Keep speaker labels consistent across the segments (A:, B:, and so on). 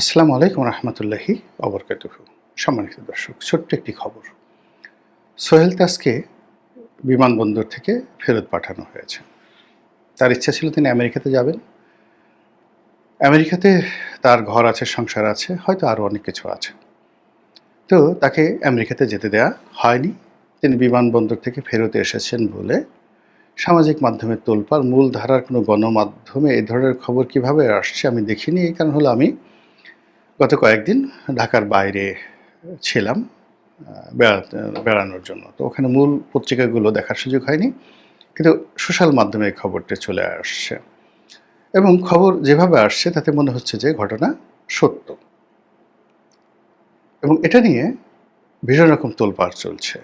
A: আসসালামু আলাইকুম রহমতুল্লাহি অবরকাতুহ সম্মানিত দর্শক, ছোট্ট একটি খবর। সোহেল তাসকে বিমানবন্দর থেকে ফেরত পাঠানো হয়েছে। তার ইচ্ছা ছিল তিনি আমেরিকাতে যাবেন। আমেরিকাতে তার ঘর আছে, সংসার আছে, হয়তো আরও অনেক কিছু আছে। তো তাকে আমেরিকাতে যেতে দেয়া হয়নি। তিনি বিমানবন্দর থেকে ফেরত এসেছেন বলে সামাজিক মাধ্যমে তোলপার মূল ধারার কোনো গণমাধ্যমে এই ধরনের খবর কীভাবে আসছে আমি দেখিনি। এই কারণ হলো আমি গত কয়েকদিন ঢাকার বাইরে ছিলাম বেড়াতে বেড়ানোর জন্য। তো ওখানে মূল পত্রিকাগুলো দেখার সুযোগ হয়নি, কিন্তু সোশ্যাল মাধ্যমে খবরটি চলে আসছে। এবং খবর যেভাবে আসছে, তাতে মনে হচ্ছে যে ঘটনা সত্য। এবং এটা নিয়ে ভীষণ রকম তোলপাড় চলছে।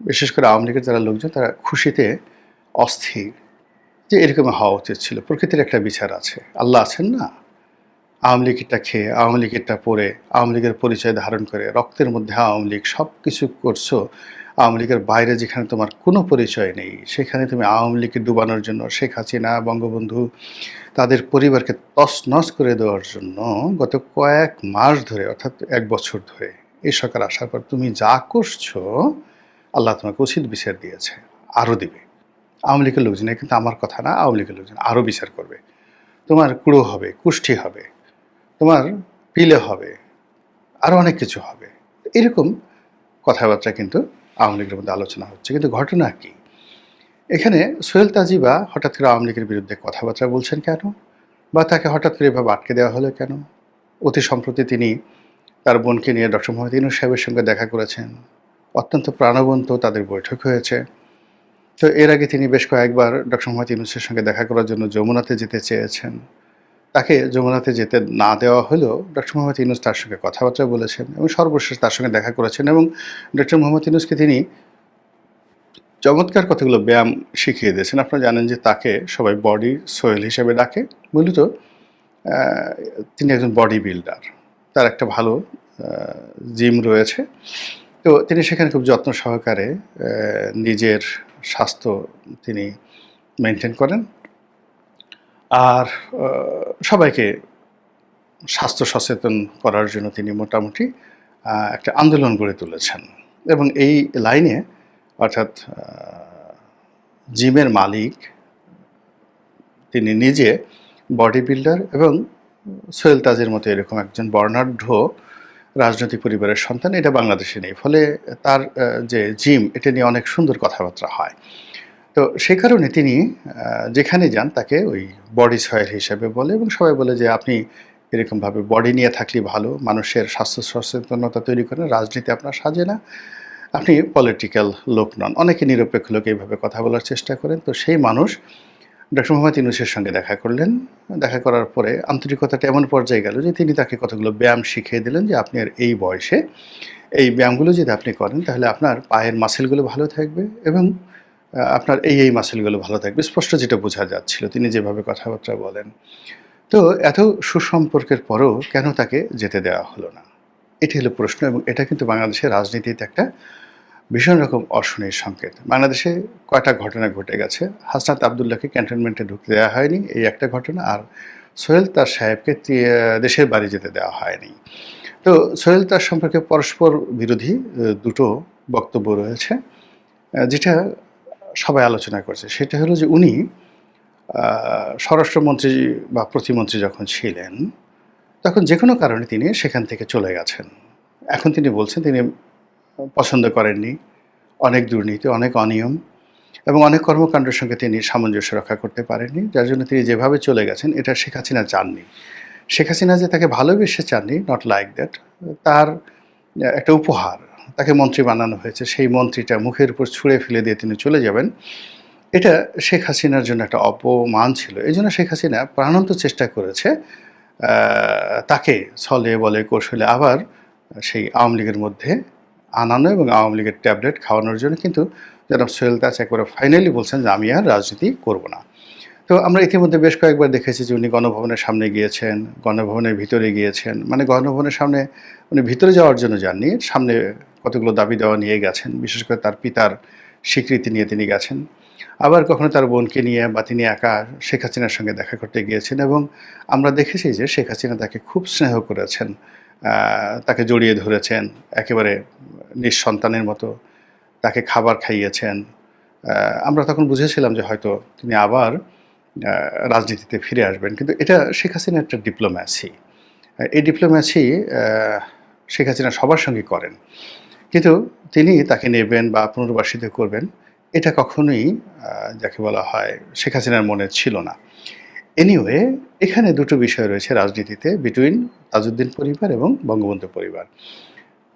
A: বিশেষ করে আওয়ামী লীগের যারা লোকজন, তারা খুশিতে অস্থির যে এরকম হওয়া উচিত ছিল প্রকৃতির একটা বিচার আছে। আল্লাহ আছেন না? আওয়ামী লীগেরটা খেয়ে, আওয়ামী লীগেরটা পরে আওয়ামী লীগের পরিচয় ধারণ করে, রক্তের মধ্যে আওয়ামী লীগ সব কিছু করছ, আওয়ামী লীগের বাইরে যেখানে তোমার কোনো পরিচয় নেই, সেখানে তুমি আওয়ামী লীগকে ডুবানোর জন্য শেখ হাসিনা, বঙ্গবন্ধু তাদের পরিবারকে তছনছ করে দেওয়ার জন্য গত কয়েক মাস ধরে, অর্থাৎ এক বছর ধরে এই সরকার আসার পর তুমি যা করছ, আল্লাহ তোমাকে উচিত বিচার দিয়েছে, আরও দিবে। আওয়ামী লীগের লোকজন কিন্তু আমার কথা না, আওয়ামী লীগের লোকজন আরও বিচার করবে। তোমার কুড়ো হবে কুষ্টি হবে। তোমার পিলে হবে আরও অনেক কিছু হবে। এরকম কথাবার্তা কিন্তু আওয়ামী লীগের মধ্যে আলোচনা হচ্ছে। কিন্তু ঘটনা কি? এখানে সোহেল তাজিবা হঠাৎ করে আওয়ামী লীগের বিরুদ্ধে কথাবার্তা বলছেন কেন? বা তাকে হঠাৎ করে এভাবে আটকে দেওয়া হলো কেন? অতি সম্প্রতি তিনি তার বোনকে নিয়ে ডক্টর মোহাম্মদ ইনুস সাহেবের সঙ্গে দেখা করেছেন। অত্যন্ত প্রাণবন্ত তাদের বৈঠক হয়েছে। তো এর আগে তিনি বেশ কয়েকবার ডক্টর মোহাম্মদ ইউনুসের সঙ্গে দেখা করার জন্য যমুনাতে যেতে চেয়েছেন। তাকে যমুনাতে যেতে না দেওয়া হলেও ডক্টর মোহাম্মদ ইউনুস তার সঙ্গে কথাবার্তা বলেছেন এবং সর্বশেষ তার সঙ্গে দেখা করেছেন এবং ডক্টর মোহাম্মদ ইউনুসকে তিনি চমৎকার কতগুলো ব্যায়াম শিখিয়ে দিয়েছেন। আপনারা জানেন যে তাকে সবাই বডি সোয়েল হিসেবে ডাকে। মূলত তিনি একজন বডি বিল্ডার। তার একটা ভালো জিম রয়েছে। তো তিনি সেখানে খুব যত্ন সহকারে নিজের স্বাস্থ্য তিনি মেনটেন করেন। আর সবাইকে স্বাস্থ্য সচেতন করার জন্য তিনি মোটামুটি একটা আন্দোলন গড়ে তুলেছেন। এবং এই লাইনে, অর্থাৎ জিমের মালিক, তিনি নিজে বডি বিল্ডার এবং সোহেল তাজের মতো এরকম একজন বর্ণাঢ্য রাজনৈতিক পরিবারের সন্তান, এটা বাংলাদেশে নেই। ফলে তার যে জিম, এটা নিয়ে অনেক সুন্দর কথাবার্তা হয়। তো সে কারণে তিনি যেখানে যান তাকে ওই বডি সয়েল হিসেবে বলে এবং সবাই বলে যে আপনি এরকমভাবে বডি নিয়ে থাকলে ভালো, মানুষের স্বাস্থ্য সচেতনতা তৈরি করেন রাজনীতি আপনার সাজে না। আপনি পলিটিক্যাল লোক নন, অনেকে নিরপেক্ষ লোক এইভাবে কথা বলার চেষ্টা করেন। তো সেই মানুষ ডক্টর মোহাম্মদ ইউনুসের সঙ্গে দেখা করলেন। দেখা করার পরে আন্তরিকতাটা এমন পর্যায়ে গেল যে তিনি তাকে কতগুলো ব্যায়াম শিখিয়ে দিলেন যে আপনি আর এই বয়সে এই ব্যায়ামগুলো যদি আপনি করেন তাহলে আপনার পায়ের মাসেলগুলো ভালো থাকবে এবং আপনার এই এই মাসেলগুলো ভালো থাকবে। স্পষ্ট যেটা বোঝা যাচ্ছিল, তিনি যেভাবে কথাবার্তা বলেন। তো এত সুসম্পর্কের পরও কেন তাকে যেতে দেওয়া হলো না? এটি হলো প্রশ্ন এবং এটা কিন্তু বাংলাদেশের রাজনীতিতে একটা ভীষণ রকম অশনির সংকেত। বাংলাদেশে কয়টা ঘটনা ঘটে গেছে? হাসনাত আবদুল্লাহকে ক্যান্টনমেন্টে ঢুকতে দেওয়া হয়নি, এই একটা ঘটনা, আর সোহেল তার সাহেবকে দেশের বাড়ি যেতে দেওয়া হয়নি। তো সোহেল তার সম্পর্কে পরস্পর বিরোধী দুটো বক্তব্য রয়েছে যেটা সবাই আলোচনা করছে। সেটা হলো যে উনি স্বরাষ্ট্রমন্ত্রী বা প্রতিমন্ত্রী যখন ছিলেন, তখন যে কোনো কারণে তিনি সেখান থেকে চলে গেছেন। এখন তিনি বলছেন তিনি পছন্দ করেননি। অনেক দুর্নীতি, অনেক অনিয়ম এবং অনেক কর্মকাণ্ডের সঙ্গে তিনি সামঞ্জস্য রক্ষা করতে পারেননি। যার জন্য তিনি যেভাবে চলে গেছেন, এটা শেখ হাসিনা চাননি। শেখ হাসিনা যে তাকে ভালোবেসে চাননি নট লাইক দ্যাট তার একটা উপহার তাকে মন্ত্রী বানানো হয়েছে, সেই মন্ত্রীটা মুখের উপর ছুঁড়ে ফেলে দিয়ে তিনি চলে যাবেন। এটা শেখ হাসিনার জন্য একটা অপমান ছিল। এই জন্য শেখ হাসিনা প্রাণান্ত চেষ্টা করেছে তাকে ছলে, বলে, কৌশলে আবার সেই আওয়ামী লীগের মধ্যে আনানো এবং আওয়ামী লীগের ট্যাবলেট খাওয়ানোর জন্য কিন্তু জনাব সোহেল তাজ একবারে ফাইনালি বলছেন যে, আমি আর রাজনীতি করব না। তো আমরা ইতিমধ্যে বেশ কয়েকবার দেখেছি যে, উনি গণভবনের সামনে গিয়েছেন, গণভবনের ভিতরে গিয়েছেন। মানে গণভবনের সামনে, উনি ভিতরে যাওয়ার জন্য যাননি, সামনে কতগুলো দাবি দেওয়া নিয়ে গেছেন, বিশেষ করে তার পিতার স্বীকৃতি নিয়ে তিনি গেছেন। আবার কখনো তার বোনকে নিয়ে বা তিনি একা শেখ হাসিনার সঙ্গে দেখা করতে গিয়েছেন এবং আমরা দেখেছি যে শেখ হাসিনা তাকে খুব স্নেহ করেছেন তাকে জড়িয়ে ধরেছেন, একেবারে নিঃসন্তানের মতো তাকে খাবার খাইয়েছেন। আমরা তখন বুঝেছিলাম যে হয়তো তিনি আবার রাজনীতিতে ফিরে আসবেন। কিন্তু এটা শেখ হাসিনার একটা ডিপ্লোম্যাসি এই ডিপ্লোম্যাসি শেখ হাসিনা সবার সঙ্গে করেন। কিন্তু তিনি তাকে নেবেন বা পুনর্বাসিত করবেন, এটা কখনোই যাকে বলা হয় শেখ হাসিনার মনে ছিল না। এনিওয়ে এখানে দুটো বিষয় রয়েছে রাজনীতিতে বিটুইন তাজউদ্দিন পরিবার এবং বঙ্গবন্ধু পরিবার।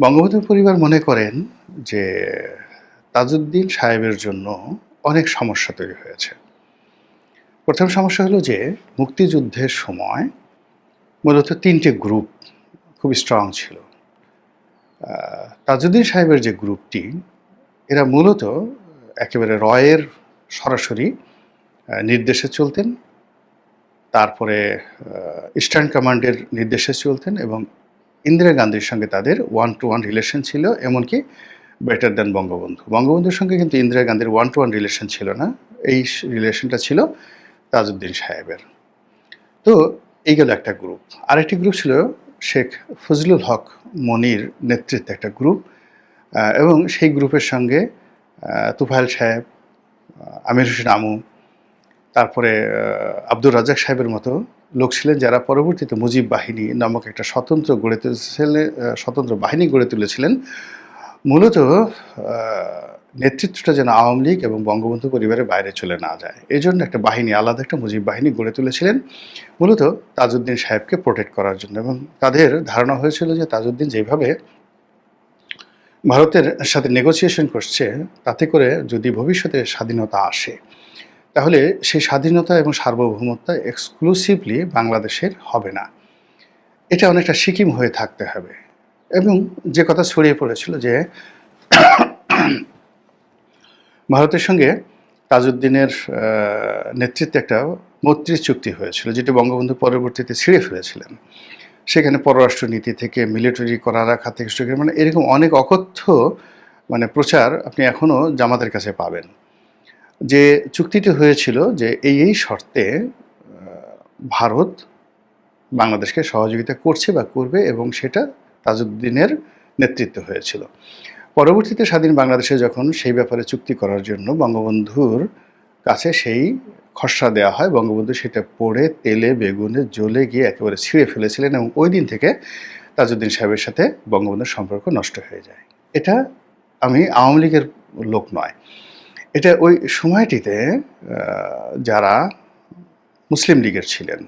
A: বঙ্গবন্ধু পরিবার মনে করেন যে তাজউদ্দিন সাহেবের জন্য অনেক সমস্যা তৈরি হয়েছে। প্রথম সমস্যা হলো যে মুক্তিযুদ্ধের সময় মূলত তিনটে গ্রুপ খুব স্ট্রং ছিল। তাজউদ্দিন সাহেবের যে গ্রুপটি, এরা মূলত একেবারে রয়ের সরাসরি নির্দেশে চলতেন। তারপরে ইস্টার্ন কমান্ডের নির্দেশে চলতেন এবং ইন্দিরা গান্ধীর সঙ্গে তাদের ওয়ান টু ওয়ান রিলেশন ছিল, এমনকি বেটার দেন বঙ্গবন্ধু। বঙ্গবন্ধুর সঙ্গে কিন্তু ইন্দিরা গান্ধীর ওয়ান টু ওয়ান রিলেশন ছিল না, এই রিলেশনটা ছিল তাজউদ্দিন সাহেবের। তো, এই গেল একটা গ্রুপ আরেকটি গ্রুপ ছিল শেখ ফজলুল হক মনির নেতৃত্বে একটা গ্রুপ এবং সেই গ্রুপের সঙ্গে তুফাইল সাহেব আমির হোসেন আমু, তারপরে আব্দুর রাজাক সাহেবের মতো লোক ছিলেন যারা পরবর্তীতে মুজিব বাহিনী নামক একটা স্বতন্ত্র গড়ে তুলেছিলেন স্বতন্ত্র বাহিনী গড়ে তুলেছিলেন। মূলত নেতৃত্বটা যেন আওয়ামী লীগ এবং বঙ্গবন্ধু পরিবারের বাইরে চলে না যায়। এই জন্য একটা বাহিনী, আলাদা একটা মুজিব বাহিনী গড়ে তুলেছিলেন। মূলত তাজউদ্দিন সাহেবকে প্রোটেক্ট করার জন্য এবং তাদের ধারণা হয়েছিল যে তাজউদ্দিন যেভাবে ভারতের সাথে নেগোসিয়েশন করছে, তাতে করে যদি ভবিষ্যতে স্বাধীনতা আসে, তাহলে সেই স্বাধীনতা এবং সার্বভৌমত্ব এক্সক্লুসিভলি বাংলাদেশের হবে না। এটা অনেকটা সিকিম হয়ে থাকতে হবে। এবং যে কথা ছড়িয়ে পড়েছিল যে ভারতের সঙ্গে তাজউদ্দিনের নেতৃত্বে একটা মৈত্রী চুক্তি হয়েছিল, যেটি বঙ্গবন্ধু পরবর্তীতে ছিঁড়ে ফেলেছিলেন। সেখানে পররাষ্ট্র নীতি থেকে, মিলিটারি করা, রাখা থেকে শুরু মানে এরকম অনেক অকথ্য মানে প্রচার আপনি এখনও জামাতের কাছে পাবেন। যে চুক্তিটি হয়েছিল যে এই এই শর্তে ভারত বাংলাদেশকে সহযোগিতা করছে বা করবে এবং সেটা তাজউদ্দিনের নেতৃত্ব হয়েছিল। পরবর্তীতে স্বাধীন বাংলাদেশে যখন সেই ব্যাপারে চুক্তি করার জন্য বঙ্গবন্ধুর কাছে সেই খসড়া দেওয়া হয়, বঙ্গবন্ধু সেটা পড়ে তেলে, বেগুনে, জ্বলে গিয়ে একেবারে ছিঁড়ে ফেলেছিলেন এবং ওই দিন থেকে তাজউদ্দিন সাহেবের সাথে বঙ্গবন্ধুর সম্পর্ক নষ্ট হয়ে যায়। এটা আমি আওয়ামী লীগের লোক নয়। এটা ওই সময়টিতে যারা মুসলিম লীগের ছিলেন,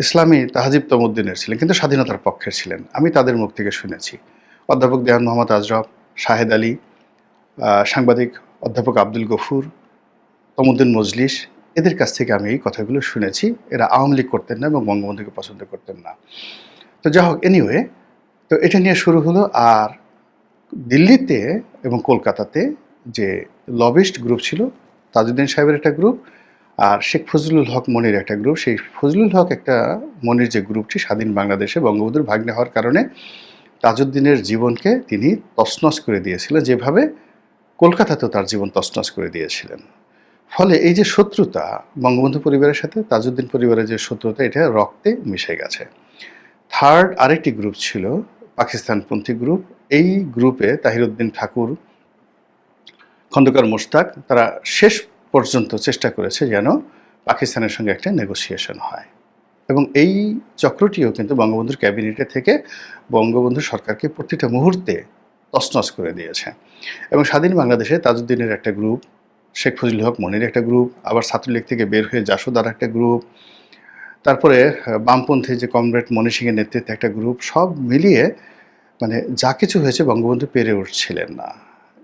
A: ইসলামী তাহাজিব তমুদ্দিনের ছিলেন, কিন্তু স্বাধীনতার পক্ষের ছিলেন, আমি তাদের মুখ থেকে শুনেছি। অধ্যাপক দেওয়ান মোহাম্মদ আজরফ শাহেদ আলী সাংবাদিক অধ্যাপক আব্দুল গফুর, তমুদ্দিন মজলিস, এদের কাছ থেকে আমি এই কথাগুলো শুনেছি। এরা আওয়ামী লীগ করতেন না এবং বঙ্গবন্ধুকে পছন্দ করতেন না। তো যা হোক এনিওয়ে তো এটা নিয়ে শুরু হলো আর দিল্লিতে এবং কলকাতাতে যে লবিস্ট গ্রুপ ছিল, তাজউদ্দিন সাহেবের একটা গ্রুপ আর শেখ ফজলুল হক মনির একটা গ্রুপ সেই ফজলুল হক একটা মনির যে গ্রুপটি স্বাধীন বাংলাদেশে বঙ্গবন্ধুর ভাগ্নে হওয়ার কারণে তাজউদ্দিনের জীবনকে তিনি তছনছ করে দিয়েছিলেন যেভাবে কলকাতাতেও তার জীবন তছনছ করে দিয়েছিলেন। ফলে এই যে শত্রুতা, বঙ্গবন্ধু পরিবারের সাথে তাজউদ্দিন পরিবারের যে শত্রুতা, এটা রক্তে মিশে গেছে। থার্ড আরেকটি গ্রুপ ছিল, পাকিস্তানপন্থী গ্রুপ এই গ্রুপে তাহিরউদ্দিন ঠাকুর, খন্দকার মোশতাক, তারা শেষ পর্যন্ত চেষ্টা করেছে যেন পাকিস্তানের সঙ্গে একটা নেগোসিয়েশন হয়। এবং এই চক্রটিও কিন্তু বঙ্গবন্ধুর ক্যাবিনেটে থেকে বঙ্গবন্ধু সরকারকে প্রতিটা মুহূর্তে তছনছ করে দিয়েছে। এবং স্বাধীন বাংলাদেশে তাজউদ্দিনের একটা গ্রুপ, শেখ ফজলুল হক মনির একটা গ্রুপ, আবার ছাত্রলীগ থেকে বের হয়ে জাসুদার একটা গ্রুপ, তারপরে বামপন্থী যে কমরেড মনি নেতৃত্বে একটা গ্রুপ, সব মিলিয়ে মানে যা কিছু হয়েছে বঙ্গবন্ধু পেরে উঠছিলেন না।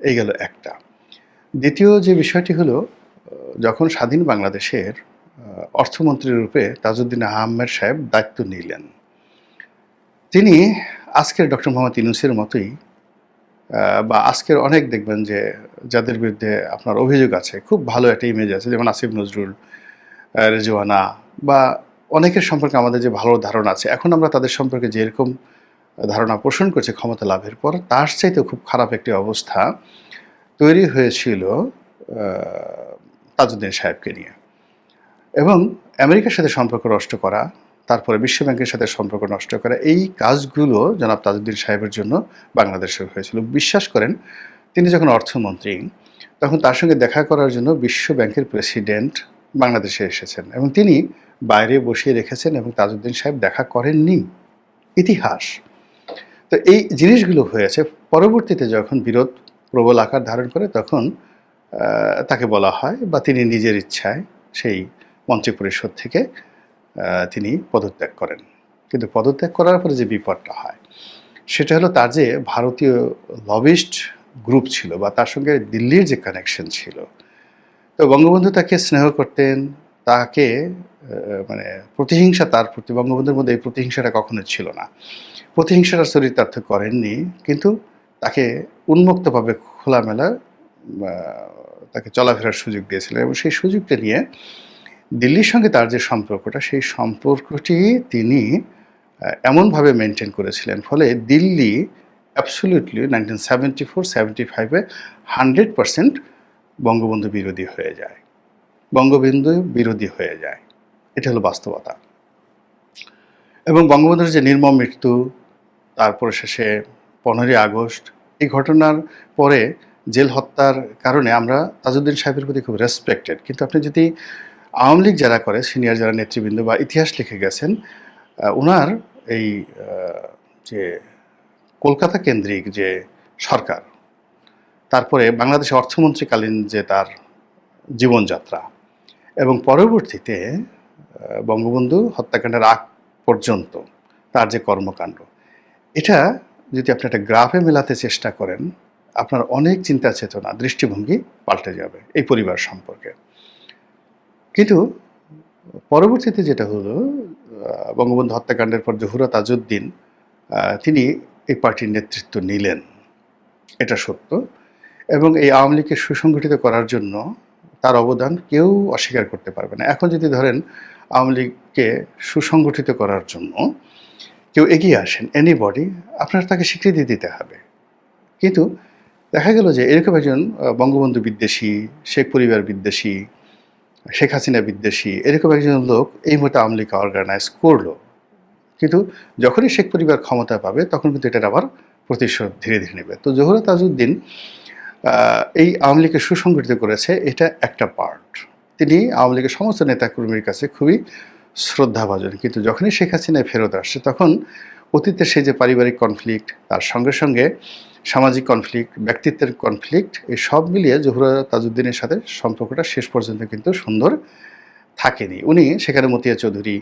A: এই গেল একটা। দ্বিতীয় যে বিষয়টি হলো যখন স্বাধীন বাংলাদেশের অর্থমন্ত্রী রূপে তাজউদ্দিন আহমেদ সাহেব দায়িত্ব নিলেন। তিনি আজকের ডক্টর মোহাম্মদ ইউনুসের মতোই বা আজকের অনেক দেখবেন যে যাদের বিরুদ্ধে আপনার অভিযোগ আছে, খুব ভালো একটা ইমেজ আছে, যেমন আসিফ নজরুল রেজওয়ানা, বা অনেকের সম্পর্কে আমাদের যে ভালো ধারণা আছে। এখন আমরা তাদের সম্পর্কে যেরকম ধারণা পোষণ করছি ক্ষমতা লাভের পর, তার চাইতেও খুব খারাপ একটি অবস্থা তৈরি হয়েছিল তাজউদ্দিন সাহেবকে নিয়ে। এবং আমেরিকার সাথে সম্পর্ক নষ্ট করা, তারপরে বিশ্বব্যাংকের সাথে সম্পর্ক নষ্ট করা, এই কাজগুলো জনাব তাজউদ্দিন সাহেবের জন্য বাংলাদেশে হয়েছিল বিশ্বাস করেন, তিনি যখন অর্থমন্ত্রী, তখন তার সঙ্গে দেখা করার জন্য বিশ্ব ব্যাংকের প্রেসিডেন্ট বাংলাদেশে এসেছেন এবং তিনি বাইরে বসিয়ে রেখেছেন এবং তাজউদ্দিন সাহেব দেখা করেননি। ইতিহাস। তো এই জিনিসগুলো হয়েছে। পরবর্তীতে যখন বিরোধ প্রবল আকার ধারণ করে, তখন তাকে বলা হয় বা তিনি নিজের ইচ্ছায় সেই মন্ত্রিপরিষদ থেকে তিনি পদত্যাগ করেন। কিন্তু পদত্যাগ করার পরে যে বিপদটা হয়, সেটা হলো তার যে ভারতীয় লবিস্ট গ্রুপ ছিল বা তার সঙ্গে দিল্লির যে কানেকশন ছিল। তো বঙ্গবন্ধু তাকে স্নেহ করতেন, তাকে মানে প্রতিহিংসা তার প্রতি, বঙ্গবন্ধুর মধ্যে এই প্রতিহিংসাটা কখনো ছিল না। প্রতিহিংসাটা চরিতার্থ করেননি, কিন্তু তাকে উন্মুক্তভাবে খোলামেলা তাকে চলাফেরার সুযোগ দিয়েছিলেন এবং সেই সুযোগটা নিয়ে দিল্লির সঙ্গে তার যে সম্পর্কটা, সেই সম্পর্কটি তিনি এমনভাবে মেনটেন করেছিলেন। ফলে Delhi absolutely nineteen seventy four seventy ফাইভে হান্ড্রেড পার্সেন্ট বঙ্গবন্ধু বিরোধী হয়ে যায়। বঙ্গবন্ধু বিরোধী হয়ে যায়। এটা হলো বাস্তবতা। এবং বঙ্গবন্ধুর যে নির্মম মৃত্যু, তারপরে শেষে পনেরোই আগস্ট, এই ঘটনার পরে জেল হত্যার কারণে আমরা তাজউদ্দিন সাহেবের প্রতি খুব রেসপেক্টেড কিন্তু আপনি যদি আওয়ামী লীগ যারা করে, সিনিয়র যারা নেতৃবৃন্দ বা ইতিহাস লিখে গেছেন ওনার এই যে কলকাতা কেন্দ্রিক যে সরকার, তারপরে বাংলাদেশের অর্থমন্ত্রীকালীন যে তার জীবনযাত্রা এবং পরবর্তীতে বঙ্গবন্ধু হত্যাকাণ্ডের আগ পর্যন্ত তার যে কর্মকাণ্ড, এটা যদি আপনি একটা গ্রাফে মেলাতে চেষ্টা করেন, আপনার অনেক চিন্তা চেতনা, দৃষ্টিভঙ্গি পাল্টে যাবে এই পরিবার সম্পর্কে। কিন্তু পরবর্তীতে যেটা হলো বঙ্গবন্ধু হত্যাকাণ্ডের পর জহুরা তাজউদ্দিন তিনি এই পার্টির নেতৃত্ব নিলেন। এটা সত্য। এবং এই আওয়ামী লীগকে সুসংগঠিত করার জন্য তার অবদান কেউ অস্বীকার করতে পারবে না। এখন যদি ধরেন আওয়ামী লীগকে সুসংগঠিত করার জন্য কেউ এগিয়ে আসেন এনিবডি আপনার তাকে স্বীকৃতি দিতে হবে। কিন্তু দেখা গেল যে এরকম একজন বঙ্গবন্ধু বিদ্বেষী, শেখ পরিবার বিদ্বেষী শেখ হাসিনা বিদ্বেষী, এরকম একজন লোক এই মুহূর্তে আওয়ামী লীগ অর্গানাইজ করল। কিন্তু যখনই শেখ পরিবার ক্ষমতা পাবে, তখন কিন্তু এটার আবার প্রতিশোধ ধীরে ধীরে নেবে। তো জহুরা তাজউদ্দিন এই আওয়ামী লীগকে সুসংগঠিত করেছে, এটা একটা পার্ট তিনি আওয়ামী লীগের সমস্ত নেতাকর্মীর কাছে খুবই শ্রদ্ধাভাজন। কিন্তু যখনই শেখ হাসিনায় ফেরত আসছে, তখন অতীতের সেই যে পারিবারিক কনফ্লিক্ট তার সঙ্গে সঙ্গে সামাজিক কনফ্লিক্ট ব্যক্তিত্বের কনফ্লিক্ট এই সব মিলিয়ে জহুরা তাজউদ্দিনের সাথে সম্পর্কটা শেষ পর্যন্ত কিন্তু সুন্দর থাকেনি। উনি সেখানে মতিয়া চৌধুরী,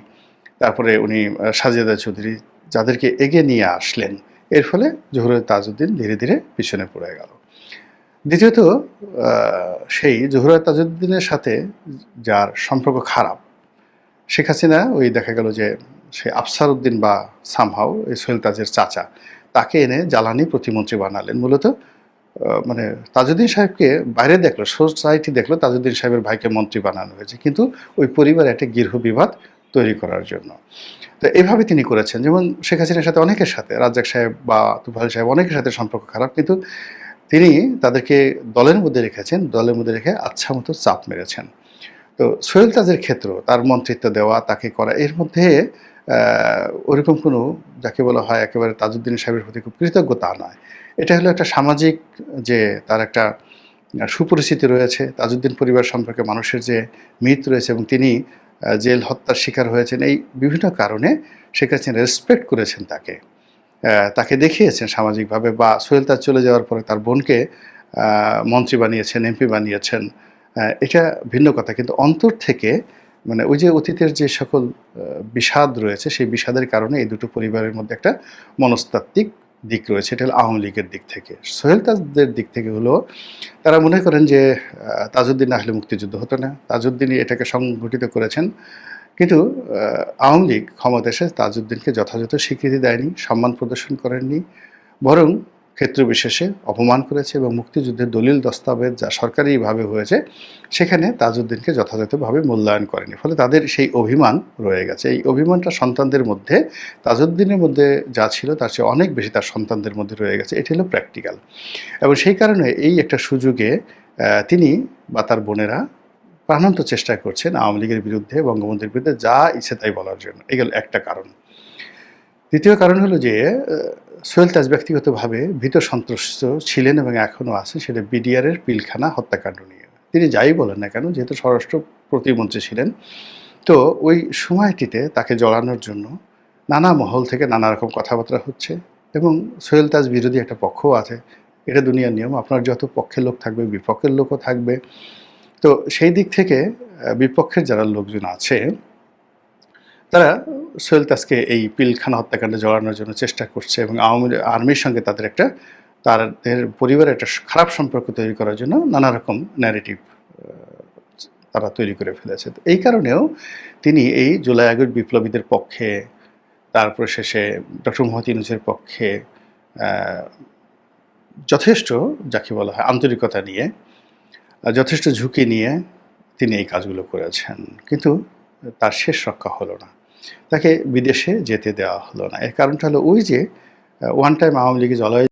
A: তারপরে উনি সাজেদা চৌধুরী যাদেরকে এগিয়ে নিয়ে আসলেন, এর ফলে জহুরা তাজউদ্দিন ধীরে ধীরে পিছনে পড়ে গেল। দ্বিতীয়ত সেই জহুরা তাজউদ্দিনের সাথে যার সম্পর্ক খারাপ, শেখ হাসিনা ওই দেখা গেল যে সে আফসার উদ্দিন বা সামহাও এই সোহেল তাজের চাচা তাকে এনে জ্বালানি প্রতিমন্ত্রী বানালেন। মূলত মানে তাজউদ্দিন সাহেবকে বাইরে দেখল, সোসাইটি দেখল, তাজউদ্দিন সাহেবের ভাইকে মন্ত্রী বানানো হয়েছে। কিন্তু ওই পরিবারে একটা গৃহ বিবাদ তৈরি করার জন্য। তো এভাবে তিনি করেছেন। যেমন শেখ হাসিনার সাথে অনেকের সাথে, রাজ্জাক সাহেব বা তুফাল সাহেব অনেকের সাথে সম্পর্ক খারাপ, কিন্তু তিনি তাদেরকে দলের মধ্যে রেখেছেন, দলের মধ্যে রেখে আচ্ছা মতো চাপ মেরেছেন। তো সোহেল তাজের ক্ষেত্র, তার মন্ত্রিত্ব দেওয়া, তাকে করা, এর মধ্যে ওরকম কোনো যাকে বলা হয় একেবারে তাজউদ্দিন সাহেবের প্রতি খুব কৃতজ্ঞ তা নয়। এটা হলো একটা সামাজিক যে তার একটা সুপরিচিতি রয়েছে, তাজউদ্দিন পরিবার সম্পর্কে মানুষের যে মিত রয়েছে এবং তিনি জেল হত্যার শিকার হয়েছেন, এই বিভিন্ন কারণে শেখ হাসিনা রেসপেক্ট করেছেন তাকে। তাকে দেখিয়েছেন সামাজিকভাবে বা সোহেল তাজ চলে যাওয়ার পরে তার বোনকে মন্ত্রী বানিয়েছেন, এমপি বানিয়েছেন। এটা ভিন্ন কথা। কিন্তু অন্তর থেকে মানে ওই যে অতীতের যে সকল বিষাদ রয়েছে, সেই বিষাদের কারণে এই দুটো পরিবারের মধ্যে একটা মনস্তাত্ত্বিক দিক রয়েছে। এটা হলো আওয়ামী লীগের দিক থেকে। সোহেল তাজদের দিক থেকে হলো, তারা মনে করেন যে তাজউদ্দিন না হলে মুক্তিযুদ্ধ হতো না। তাজউদ্দিনই এটাকে সংগঠিত করেছেন। কিন্তু আওয়ামী লীগ ক্ষমতা এসে তাজউদ্দিনকে যথাযথ স্বীকৃতি দেয়নি, সম্মান প্রদর্শন করেননি। বরং ক্ষেত্র বিশেষে অপমান করেছে এবং মুক্তিযুদ্ধের দলিল দস্তাবেজ যা সরকারিভাবে হয়েছে, সেখানে তাজউদ্দিনকে যথাযথভাবে মূল্যায়ন করেনি। ফলে তাদের সেই অভিমান রয়ে গেছে। এই অভিমানটা সন্তানদের মধ্যে, তাজউদ্দিনের মধ্যে যা ছিল, তার চেয়ে অনেক বেশি তার সন্তানদের মধ্যে রয়ে গেছে। এটি হলো প্র্যাকটিক্যাল। এবং সেই কারণে এই একটা সুযোগে তিনি বা তার বোনেরা প্রাণান্ত চেষ্টা করছেন আওয়ামী লীগের বিরুদ্ধে, বঙ্গবন্ধুর বিরুদ্ধে যা ইচ্ছে তাই বলার জন্য। এগুলো একটা কারণ। দ্বিতীয় কারণ হলো যে সোহেল তাজ ব্যক্তিগতভাবে ভীত সন্ত্রস্ত ছিলেন এবং এখনও আছে, সেটা বিডিআরের পিলখানা হত্যাকাণ্ড নিয়ে। তিনি যাই বলেন না কেন, যেহেতু স্বরাষ্ট্র প্রতিমন্ত্রী ছিলেন, তো ওই সময়টিতে তাকে জড়ানোর জন্য নানা মহল থেকে নানা রকম কথাবার্তা হচ্ছে এবং সোহেল তাজ বিরোধী একটা পক্ষও আছে। এটা দুনিয়ার নিয়ম, আপনার যত পক্ষের লোক থাকবে, বিপক্ষের লোকও থাকবে। তো সেই দিক থেকে বিপক্ষের যারা লোকজন আছে তারা সোহেল তাজকে এই পিলখানা হত্যাকাণ্ডে জড়ানোর জন্য চেষ্টা করছে এবং আওয়ামী আর্মির সঙ্গে তাদের একটা, তাদের পরিবারের একটা খারাপ সম্পর্ক তৈরি করার জন্য নানা রকম ন্যারেটিভ তারা তৈরি করে ফেলেছে। এই কারণেও তিনি এই জুলাই আগস্ট বিপ্লবীদের পক্ষে, তারপর শেষে ডক্টর মোহাম্মদ ইউনুসের পক্ষে যথেষ্ট যাকে বলা হয় আন্তরিকতা নিয়ে যথেষ্ট ঝুঁকি নিয়ে তিনি এই কাজগুলো করেছেন। কিন্তু তার শেষ রক্ষা হলো না। তাকে বিদেশে যেতে দেওয়া হলো না। এর কারণটা হলো ওই যে ওয়ান টাইম আওয়ামী লীগে জলয়